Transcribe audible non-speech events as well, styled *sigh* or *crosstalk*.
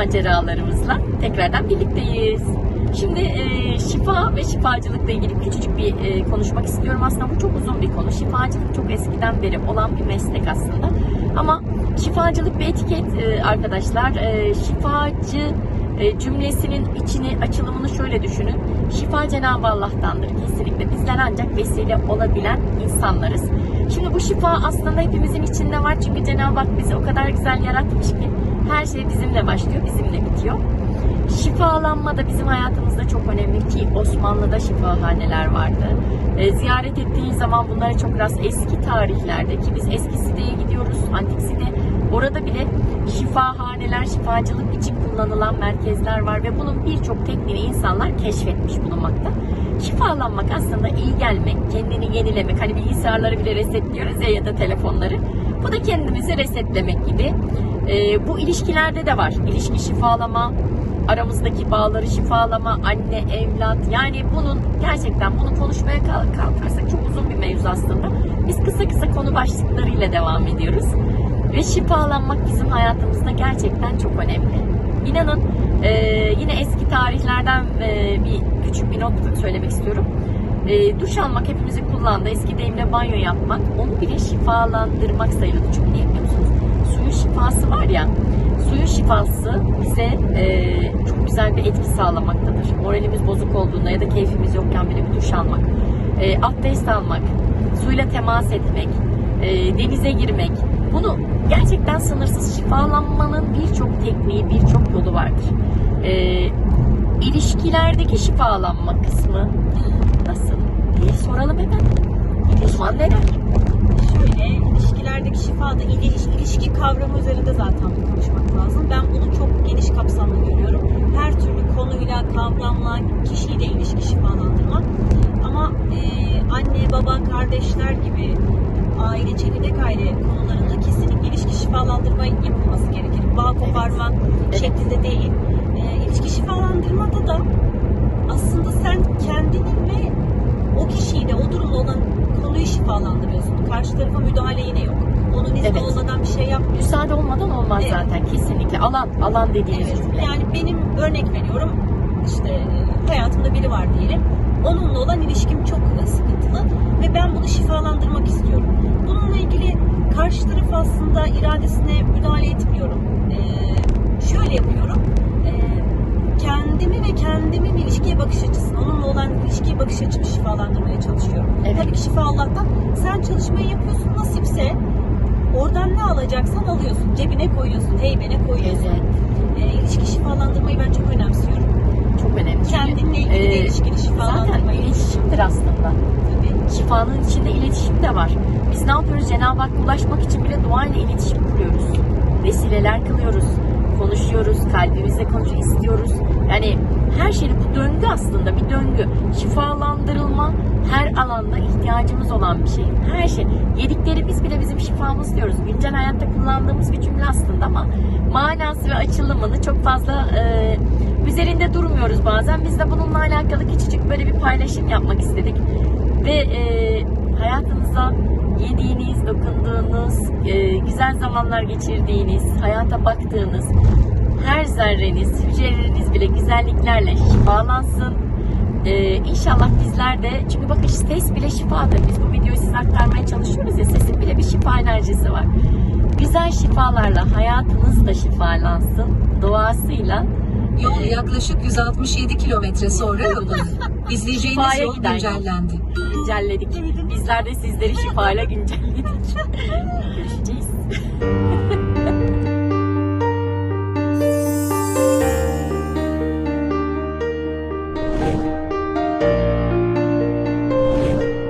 maceralarımızla tekrardan birlikteyiz. Şimdi e, şifa ve şifacılıkla ilgili küçücük bir e, konuşmak istiyorum. Aslında bu çok uzun bir konu. Şifacılık çok eskiden beri olan bir meslek aslında. Ama şifacılık bir etiket e, arkadaşlar. E, şifacı e, cümlesinin içini, açılımını şöyle düşünün. Şifa Cenab-ı Allah'tandır kesinlikle. Bizler ancak vesile olabilen insanlarız. Şimdi bu şifa aslında hepimizin içinde var. Çünkü Cenab-ı Hak bizi o kadar güzel yaratmış ki her şey bizimle başlıyor, bizimle bitiyor. Şifalanma da bizim hayatımızda çok önemli ki Osmanlı'da şifahaneler vardı. E, ziyaret ettiğin zaman bunlara çok rast eski tarihlerde ki biz eski siteye gidiyoruz, antik site. Orada bile şifahaneler, şifacılık için kullanılan merkezler var ve bunun birçok tekniğini insanlar keşfetmiş bulunmakta. Şifalanmak aslında iyi gelmek, kendini yenilemek. Hani bilgisayarları bile resetliyoruz ya ya da telefonları. Bu da kendimizi resetlemek gibi. E, bu ilişkilerde de var. İlişki şifalama, aramızdaki bağları şifalama, anne, evlat. Yani bunun gerçekten bunu konuşmaya kal- kalkarsak çok uzun bir mevzu aslında. Biz kısa kısa konu başlıklarıyla devam ediyoruz. Ve şifalanmak bizim hayatımızda gerçekten çok önemli. İnanın e, yine eski tarihlerden e, bir küçük bir not söylemek istiyorum. E, duş almak hepimizin kullandığı eski deyimle banyo yapmak onu bile şifalandırmak sayılır. Çünkü şifası var ya suyun şifası bize e, çok güzel bir etki sağlamaktadır. Moralimiz bozuk olduğunda ya da keyfimiz yokken bile bir duş almak, e, abdest almak, suyla temas etmek, e, denize girmek. Bunu gerçekten sınırsız şifalanmanın birçok tekniği, birçok yolu vardır. E, ilişkilerdeki şifalanma kısmı nasıl diye soralım hemen. Uzman neler? Şöyle ilişkilerdeki şifada ilişki, ilişki kavramı üzerinde zaten bir konuşmak lazım. Ben bunu çok geniş kapsamlı görüyorum. Her türlü kavramla, kişiyle ilişki şifalandırma. Ama e, anne, baba, kardeşler gibi aile, çekirdek aile konularında kesinlikle ilişki şifalandırma yapılması gerekir. Bağ koparma Evet. şeklinde değil. E, ilişki şifalandırmada da aslında sen kendini ve o kişiyi de o durumda olan konuyu şifalandırıyorsun. Karşı tarafa müdahale yine yok. Onun izni Evet. olmadan bir şey yapmıyorsun. Müsaade olmadan olmaz Evet. zaten kesinlikle. Alan, alan dediğimiz Evet. Yani benim örnek veriyorum. İşte e, hayatımda biri var diyelim. Onunla olan ilişkim çok e, sıkıntılı ve ben bunu şifalandırmak istiyorum. Bununla ilgili karşı taraf aslında iradesine müdahale etmiyorum. Ee, şöyle yapıyorum. Ee, kendimi ve kendimin ilişkiye bakış açısını, onunla olan ilişkiye bakış açımı şifalandırmaya çalışıyorum. Evet. Tabii ki şifa Allah'tan. Sen çalışmayı yapıyorsun nasipse oradan ne alacaksan alıyorsun. Cebine koyuyorsun, heybene koyuyorsun. Evet. E, ilişki şifalandırmayı ben çok önemsiyorum. Çok önemli. Çünkü, Kendinle ilgili de e, ilişkini Zaten şifalandırmayı. İletişimdir aslında. Tabii. Şifanın içinde iletişim de var. Biz ne yapıyoruz? Cenab-ı Hakk'a ulaşmak için bile dua ile iletişim kuruyoruz. Vesileler kılıyoruz. Konuşuyoruz. Kalbimizle konuş istiyoruz. Yani her şey bu döngü aslında bir döngü. Şifalandırılma her alanda ihtiyacımız olan bir şey. Her şey. Yediklerimiz bile bizim şifamız diyoruz. Güncel hayatta kullandığımız bir cümle aslında ama manası ve açılımını çok fazla e, üzerinde durmuyoruz bazen. Biz de bununla alakalı küçücük böyle bir paylaşım yapmak istedik. Ve e, hayatınıza yediğiniz, dokunduğunuz, e, güzel zamanlar geçirdiğiniz, hayata baktığınız her zerreniz, hücreleriniz bile güzelliklerle şifalansın. E, inşallah bizler de, çünkü bakın ses bile şifadır. Biz bu videoyu size aktarmaya çalışıyoruz ya, sesin bile bir şifa enerjisi var. Güzel şifalarla hayatınız da şifalansın. Doğasıyla Yol yaklaşık 167 kilometre sonra yolun. İzleyeceğiniz yol giden yol. güncellendi. Güncelledik. Bizler de sizleri şifayla güncelledik. *laughs* Görüşeceğiz. *laughs*